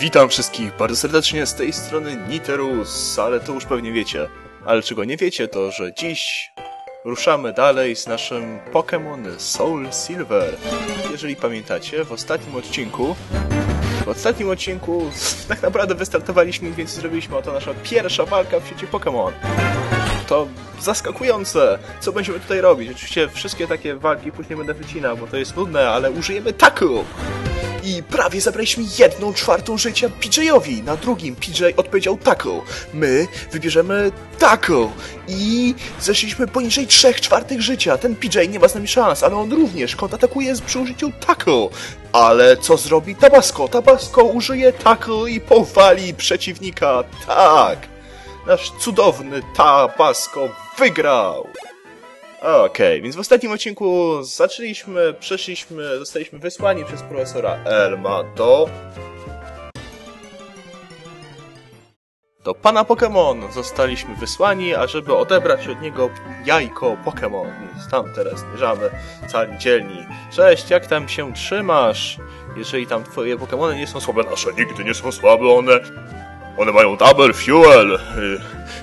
Witam wszystkich bardzo serdecznie z tej strony Niterus, ale to już pewnie wiecie. Ale czego nie wiecie, to że dziś ruszamy dalej z naszym Pokémon Soul Silver. Jeżeli pamiętacie, w ostatnim odcinku w ostatnim odcinku tak naprawdę wystartowaliśmy, więc zrobiliśmy oto nasza pierwsza walka w świecie Pokémon. To zaskakujące, co będziemy tutaj robić. Oczywiście wszystkie takie walki później będę wycinał, bo to jest nudne, ale użyjemy taku! I prawie zabraliśmy jedną czwartą życia PJ-owi. Na drugim PJ odpowiedział tackle. My wybierzemy tackle. I zeszliśmy poniżej trzech czwartych życia. Ten PJ nie ma z nami szans, ale on również kontratakuje przy użyciu tackle. Ale co zrobi Tabasco? Tabasco użyje tackle i powali przeciwnika. Tak! Nasz cudowny Tabasco wygrał! Okej, więc w ostatnim odcinku zaczęliśmy, przeszliśmy, zostaliśmy wysłani przez profesora Elma do... Do pana Pokémon zostaliśmy wysłani, ażeby odebrać od niego jajko Pokémon. Więc tam teraz zmierzamy, cali dzielni. Cześć, jak tam się trzymasz? Jeżeli tam twoje Pokémony nie są słabe, nasze nigdy nie są słabe, one... One mają double fuel y,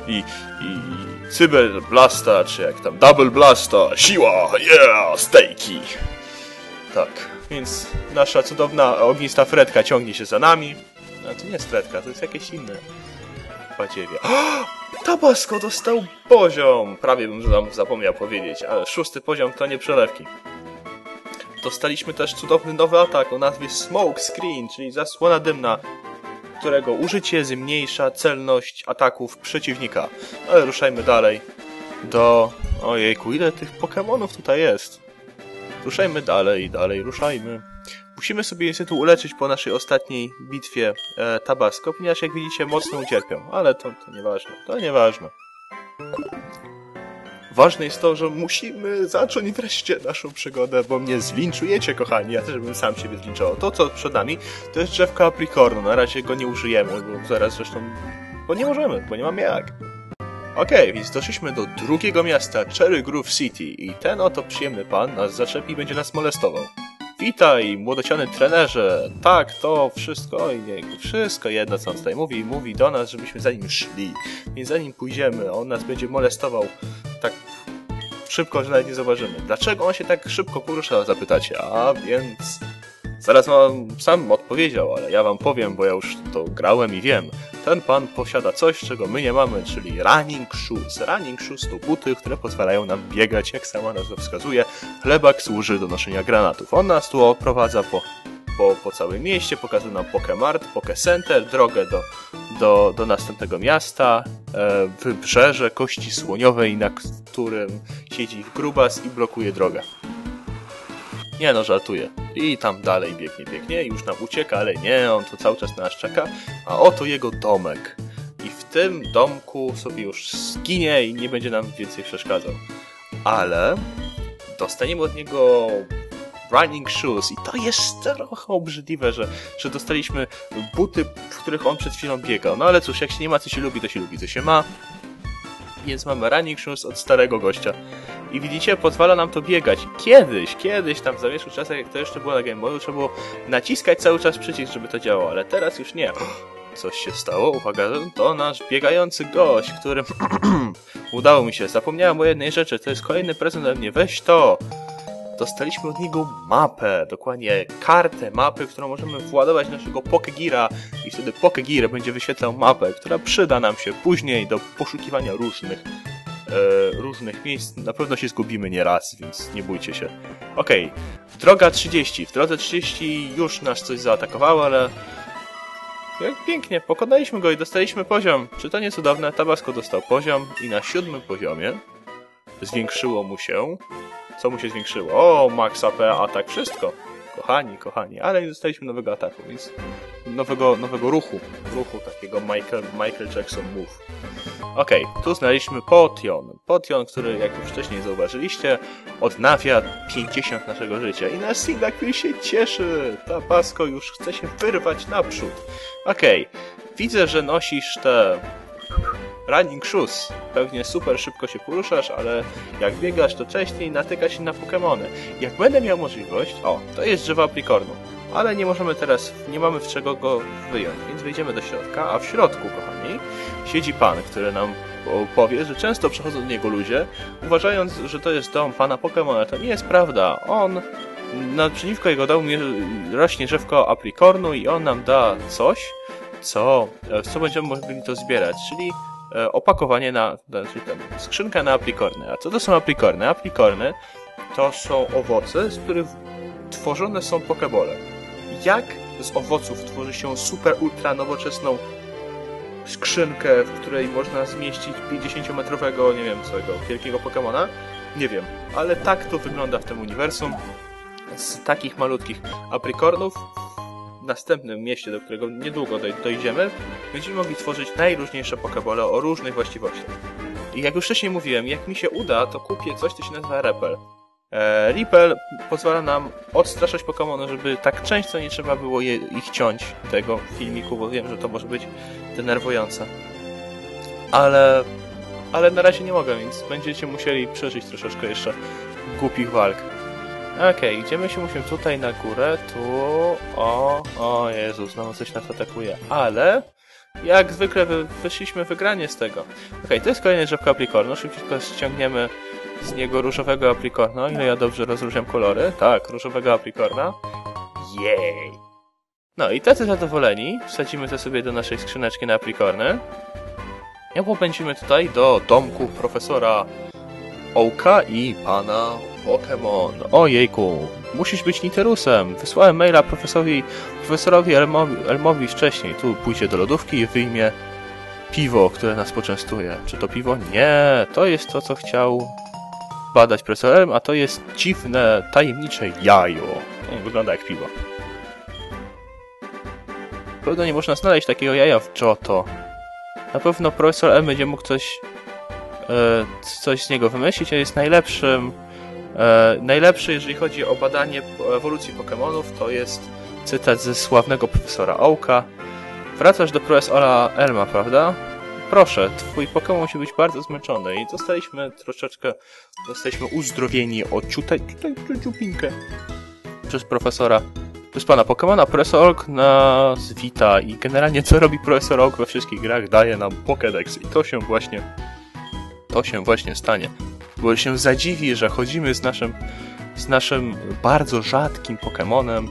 i, i, Cyber Blasta, czy jak tam, Double Blasta, siła, yeah, stejki. Tak, więc nasza cudowna ognista Fredka ciągnie się za nami. No to nie jest Fredka, to jest jakieś inne badziewie. Tabasco dostał poziom! Prawie bym zapomniał powiedzieć, ale szósty poziom to nie przelewki. Dostaliśmy też cudowny nowy atak o nazwie Smoke Screen, czyli zasłona dymna którego użycie zmniejsza celność ataków przeciwnika. Ale ruszajmy dalej do... Ojejku, ile tych Pokémonów tutaj jest? Ruszajmy dalej, dalej, ruszajmy. Musimy sobie niestety uleczyć po naszej ostatniej bitwie e, Tabasco, ponieważ jak widzicie mocno ucierpią, ale to, to nieważne, to nieważne. Ważne jest to, że musimy zacząć wreszcie naszą przygodę, bo mnie zlinczujecie, kochani. Ja też bym sam siebie zlinczował. To, co przed nami, to jest drzewko aprikornu. Na razie go nie użyjemy, bo zaraz zresztą... Bo nie możemy, bo nie mamy jak. Okej, okay, więc doszliśmy do drugiego miasta, Cherry Grove City i ten oto przyjemny pan nas zaczepi i będzie nas molestował. Witaj, młodociany trenerze. Tak, to wszystko, oj nie, wszystko jedno, co on tutaj mówi. Mówi do nas, żebyśmy za nim szli. Więc zanim pójdziemy, on nas będzie molestował tak szybko, że nawet nie zauważymy. Dlaczego on się tak szybko porusza, zapytacie? A więc... Zaraz wam sam odpowiedział, ale ja wam powiem, bo ja już to grałem i wiem. Ten pan posiada coś, czego my nie mamy, czyli running shoes. Running shoes to buty, które pozwalają nam biegać, jak sama nazwa wskazuje. Chlebak służy do noszenia granatów. On nas tu oprowadza po, po, po całym mieście, pokazuje nam Pokemart, Pokecenter, drogę do, do, do następnego miasta, e, wybrzeże kości słoniowej, na którym siedzi grubas i blokuje drogę. Nie no, żartuję. I tam dalej biegnie, biegnie, już nam ucieka, ale nie, on to cały czas na nas czeka. A oto jego domek. I w tym domku sobie już zginie i nie będzie nam więcej przeszkadzał. Ale dostaniemy od niego running shoes i to jest trochę obrzydliwe, że, że dostaliśmy buty, w których on przed chwilą biegał. No ale cóż, jak się nie ma, co się lubi, to się lubi, co się ma. Więc mamy running shoes od starego gościa. I widzicie, pozwala nam to biegać. Kiedyś, kiedyś tam w zamieszku czasach, jak to jeszcze było na Game Boyu, trzeba było naciskać cały czas przycisk, żeby to działało, ale teraz już nie. Coś się stało, uwaga, to nasz biegający gość, którym udało mi się. Zapomniałem o jednej rzeczy, to jest kolejny prezent ode mnie, weź to! Dostaliśmy od niego mapę, dokładnie kartę mapy, którą możemy władować naszego Pokegira i wtedy Pokegear będzie wyświetlał mapę, która przyda nam się później do poszukiwania różnych e, różnych miejsc. Na pewno się zgubimy nie raz, więc nie bójcie się. Okej, okay. droga 30. W drodze 30 już nas coś zaatakowało, ale jak pięknie, pokonaliśmy go i dostaliśmy poziom. Czy to nie cudowne? Tabasco dostał poziom i na siódmym poziomie zwiększyło mu się co mu się zwiększyło? O, max AP, atak, wszystko. Kochani, kochani, ale nie dostaliśmy nowego ataku, więc nowego, nowego ruchu, ruchu takiego Michael, Michael Jackson move. Okej, okay, tu znaleźliśmy Potion. Potion, który, jak już wcześniej zauważyliście, odnawia 50 naszego życia. I nasz Cyndaquil się cieszy. Ta pasko już chce się wyrwać naprzód. Okej, okay. widzę, że nosisz te running shoes. Pewnie super szybko się poruszasz, ale jak biegasz, to częściej natyka się na Pokémony. Jak będę miał możliwość, o, to jest drzewo aprikornu, ale nie możemy teraz, nie mamy w czego go wyjąć, więc wejdziemy do środka, a w środku, kochani, siedzi pan, który nam powie, że często przechodzą do niego ludzie, uważając, że to jest dom pana Pokémona. To nie jest prawda. On, naprzeciwko jego domu rośnie drzewko aprikornu i on nam da coś, co, co będziemy mogli to zbierać, czyli e, opakowanie na, znaczy ten, skrzynka na aprikorny. A co to są aprikorny? Aprikorny to są owoce, z których tworzone są pokebole. Jak z owoców tworzy się super ultra nowoczesną skrzynkę, w której można zmieścić 50-metrowego, nie wiem co, wielkiego Pokemona? Nie wiem, ale tak to wygląda w tym uniwersum. Z takich malutkich aprikornów następnym mieście, do którego niedługo dojdziemy, będziemy mogli tworzyć najróżniejsze pokebole o różnych właściwościach. I jak już wcześniej mówiłem, jak mi się uda, to kupię coś, co się nazywa Repel. E, Ripple pozwala nam odstraszać Pokémony, żeby tak często nie trzeba było je, ich ciąć tego filmiku, bo wiem, że to może być denerwujące. Ale, ale na razie nie mogę, więc będziecie musieli przeżyć troszeczkę jeszcze głupich walk. Okej, okay, idziemy się musimy tutaj na górę, tu, o, o Jezus, znowu coś nas atakuje, ale jak zwykle wy, wyszliśmy wygranie z tego. Okej, okay, to jest kolejny drzewko aprikornu, szybciutko ściągniemy z niego różowego aprikorna, ile ja dobrze rozróżniam kolory. Tak, różowego aprikorna. Jej! No i tacy zadowoleni, wsadzimy to sobie do naszej skrzyneczki na aprikorny. I popędzimy tutaj do domku profesora Ołka i pana Pokémon. Ojejku, musisz być Niterusem. Wysłałem maila profesorowi, profesorowi Elmowi, Elmowi wcześniej. Tu pójdzie do lodówki i wyjmie piwo, które nas poczęstuje. Czy to piwo? Nie, to jest to, co chciał badać profesorem, a to jest dziwne, tajemnicze jajo. No, wygląda jak piwo. Pewno nie można znaleźć takiego jaja w Johto. Na pewno profesor M będzie mógł coś, e, coś z niego wymyślić, a jest najlepszym e, najlepszy, jeżeli chodzi o badanie ewolucji Pokémonów, to jest cytat ze sławnego profesora Ołka. Wracasz do profesora Elma, prawda? proszę, twój Pokémon musi być bardzo zmęczony i zostaliśmy troszeczkę, zostaliśmy uzdrowieni o ciutaj, ciutaj, ciupinkę przez profesora, przez pana Pokémona. Profesor Oak nas wita i generalnie co robi profesor Oak we wszystkich grach? Daje nam Pokédex i to się właśnie, to się właśnie stanie. Bo się zadziwi, że chodzimy z naszym, z naszym bardzo rzadkim Pokémonem,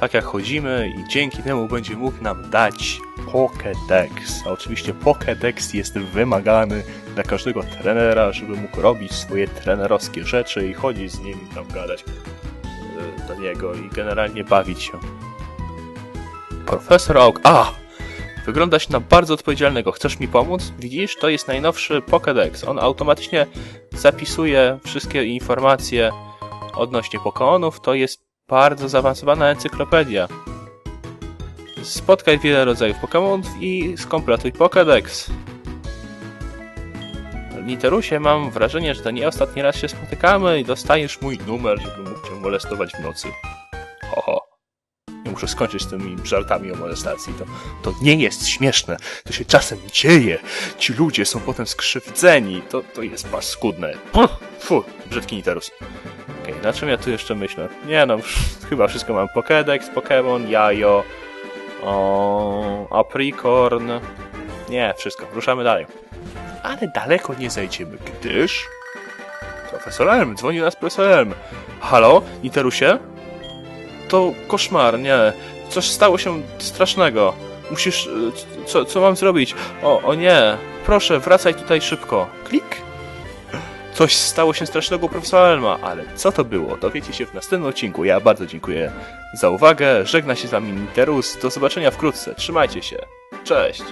tak jak chodzimy i dzięki temu będzie mógł nam dać Pokédex. A oczywiście Pokédex jest wymagany dla każdego trenera, żeby mógł robić swoje trenerowskie rzeczy i chodzić z nim tam gadać e, do niego i generalnie bawić się. Profesor Oak. A! Wyglądasz na bardzo odpowiedzialnego. Chcesz mi pomóc? Widzisz, to jest najnowszy Pokédex. On automatycznie zapisuje wszystkie informacje odnośnie Pokémonów. To jest bardzo zaawansowana encyklopedia. Spotkaj wiele rodzajów Pokémon i skompletuj Pokédex. Literusie, mam wrażenie, że to nie ostatni raz się spotykamy i dostajesz mój numer, żeby mógł cię molestować w nocy. Muszę skończyć z tymi żartami o molestacji. To, to nie jest śmieszne. To się czasem dzieje. Ci ludzie są potem skrzywdzeni. To, to jest paskudne. Puh, fu, brzydki Niterus. Okej, okay, na czym ja tu jeszcze myślę? Nie no, chyba wszystko mam. Pokédex, Pokémon, Jajo, o, Apricorn. Nie, wszystko. Ruszamy dalej. Ale daleko nie zajdziemy, gdyż... Profesor Elm, dzwoni nas profesor Elm. Halo, Niterusie? To koszmar, nie. Coś stało się strasznego. Musisz... Co, co mam zrobić? O, o nie. Proszę, wracaj tutaj szybko. Klik. Coś stało się strasznego profesora Elma, ale co to było, dowiecie się w następnym odcinku. Ja bardzo dziękuję za uwagę, żegna się z wami Niterus, do zobaczenia wkrótce, trzymajcie się, cześć!